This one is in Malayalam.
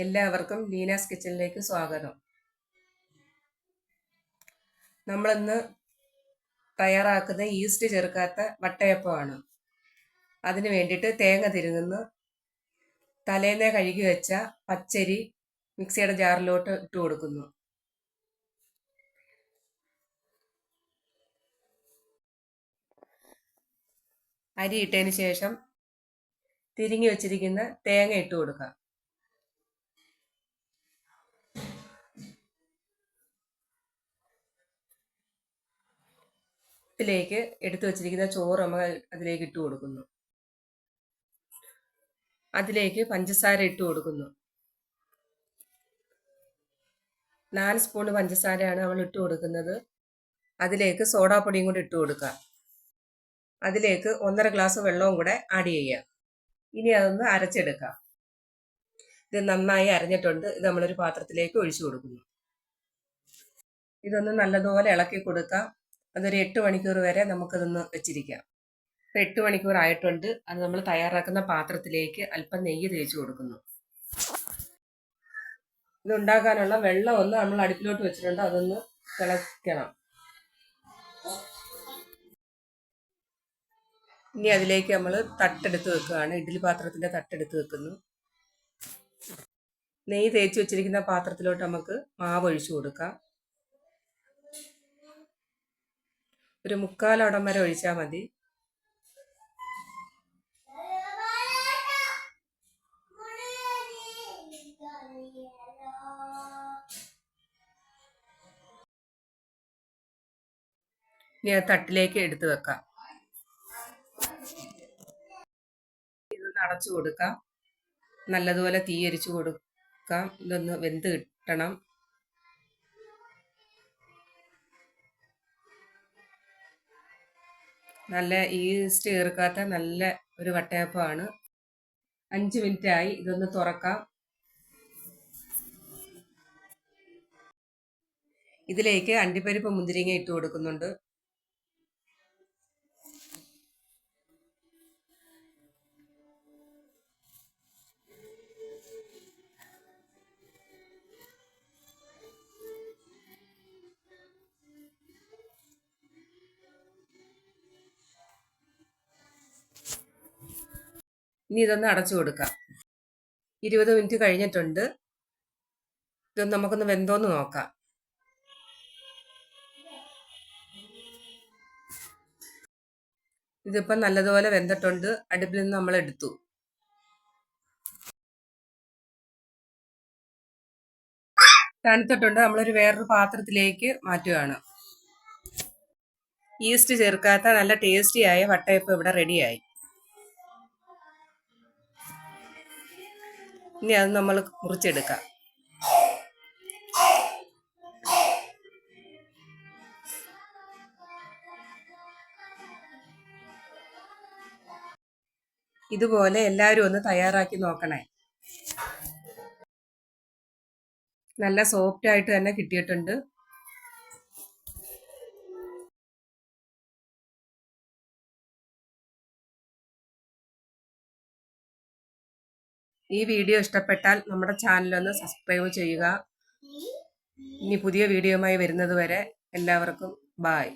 എല്ലാവർക്കും ലീനാസ് കിച്ചണിലേക്ക് സ്വാഗതം. നമ്മളിന്ന് തയ്യാറാക്കുന്ന ഈസ്റ്റ് ചേർക്കാത്ത വട്ടയപ്പമാണ്. അതിന് വേണ്ടിയിട്ട് തേങ്ങ തിരുങ്ങുന്നു തലേന്നേ കഴുകി വെച്ച പച്ചരി മിക്സിയുടെ ജാറിലോട്ട് ഇട്ട് കൊടുക്കുന്നു. അരി ഇട്ടതിന് ശേഷം തിരിങ്ങി വെച്ചിരിക്കുന്ന തേങ്ങ ഇട്ട് കൊടുക്കാം. ത്തിലേക്ക് എടുത്തു വച്ചിരിക്കുന്ന ചോറ് നമ്മൾ അതിലേക്ക് ഇട്ട് കൊടുക്കുന്നു. അതിലേക്ക് പഞ്ചസാര ഇട്ട് കൊടുക്കുന്നു. നാല് സ്പൂൺ പഞ്ചസാരയാണ് നമ്മൾ ഇട്ട് കൊടുക്കുന്നത്. അതിലേക്ക് സോഡാപ്പൊടിയും കൂടി ഇട്ട് കൊടുക്കുക. അതിലേക്ക് ഒന്നര ഗ്ലാസ് വെള്ളവും കൂടെ ആഡ് ചെയ്യുക. ഇനി അതൊന്ന് അരച്ചെടുക്കാം ഇത് നന്നായി അരഞ്ഞിട്ടുണ്ട്. ഇത് നമ്മളൊരു പാത്രത്തിലേക്ക് ഒഴിച്ചു കൊടുക്കുന്നു. ഇതൊന്ന് നല്ലതുപോലെ ഇളക്കി കൊടുക്കാം അതൊരു എട്ട് മണിക്കൂർ വരെ നമുക്കതൊന്ന് വെച്ചിരിക്കാം. ഇപ്പം എട്ട് മണിക്കൂർ ആയിട്ടുണ്ട്. അത് നമ്മൾ തയ്യാറാക്കുന്ന പാത്രത്തിലേക്ക് അല്പം നെയ്യ് തേച്ച് കൊടുക്കുന്നു. ഇതുണ്ടാക്കാനുള്ള വെള്ളം ഒന്ന് നമ്മൾ അടുപ്പിലോട്ട് വെച്ചിട്ടുണ്ട്. അതൊന്ന് തിളക്കണം. ഇനി അതിലേക്ക് നമ്മൾ തട്ടെടുത്ത് വെക്കുകയാണ്. ഇഡ്ഡലി പാത്രത്തിന്റെ തട്ടെടുത്ത് വെക്കുന്നു. നെയ്യ് തേച്ച് വെച്ചിരിക്കുന്ന പാത്രത്തിലോട്ട് നമുക്ക് മാവ് ഒഴിച്ചു കൊടുക്കാം. ഒരു മുക്കാലടം വരെ ഒഴിച്ചാൽ മതി. ഇനി അത് തട്ടിലേക്ക് എടുത്തു വെക്കാം. ഇതൊന്ന് അടച്ചു കൊടുക്കാം. നല്ലതുപോലെ തീയരിച്ചു കൊടുക്കാം. ഇതൊന്ന് വെന്ത് കിട്ടണം. നല്ല ഈസ്റ്റ് ചേർക്കാത്ത നല്ല ഒരു വട്ടയപ്പമാണ്. അഞ്ച് മിനിറ്റ് ആയി. ഇതൊന്ന് തുറക്കാം. ഇതിലേക്ക് അണ്ടിപ്പരിപ്പ് മുന്തിരിങ്ങ ഇട്ട് കൊടുക്കുന്നുണ്ട്. ഇനി ഇതൊന്ന് അടച്ചു കൊടുക്കാം. ഇരുപത് മിനിറ്റ് കഴിഞ്ഞിട്ടുണ്ട്. ഇതൊന്ന് നമുക്കൊന്ന് വെന്തോന്ന് നോക്കാം. ഇതിപ്പം നല്ലതുപോലെ വെന്തിട്ടുണ്ട്. അടുപ്പിൽ നിന്ന് നമ്മൾ എടുത്തു. തണുത്തിട്ടുണ്ട്. നമ്മളൊരു വേറൊരു പാത്രത്തിലേക്ക് മാറ്റുകയാണ്. ഈസ്റ്റ് ചേർക്കാത്ത നല്ല ടേസ്റ്റിയായ വട്ടയപ്പം ഇവിടെ റെഡിയായി ഇനി അത് നമ്മൾ മുറിച്ചെടുക്കാം. ഇതുപോലെ എല്ലാവരും ഒന്ന് തയ്യാറാക്കി നോക്കണേ. നല്ല സോഫ്റ്റ് ആയിട്ട് തന്നെ കിട്ടിയിട്ടുണ്ട്. ഈ വീഡിയോ ഇഷ്ടപ്പെട്ടാൽ നമ്മുടെ ചാനലൊന്ന് സബ്സ്ക്രൈബ് ചെയ്യുക. ഇനി പുതിയ വീഡിയോയുമായി വരുന്നത് വരെ എല്ലാവർക്കും ബായ്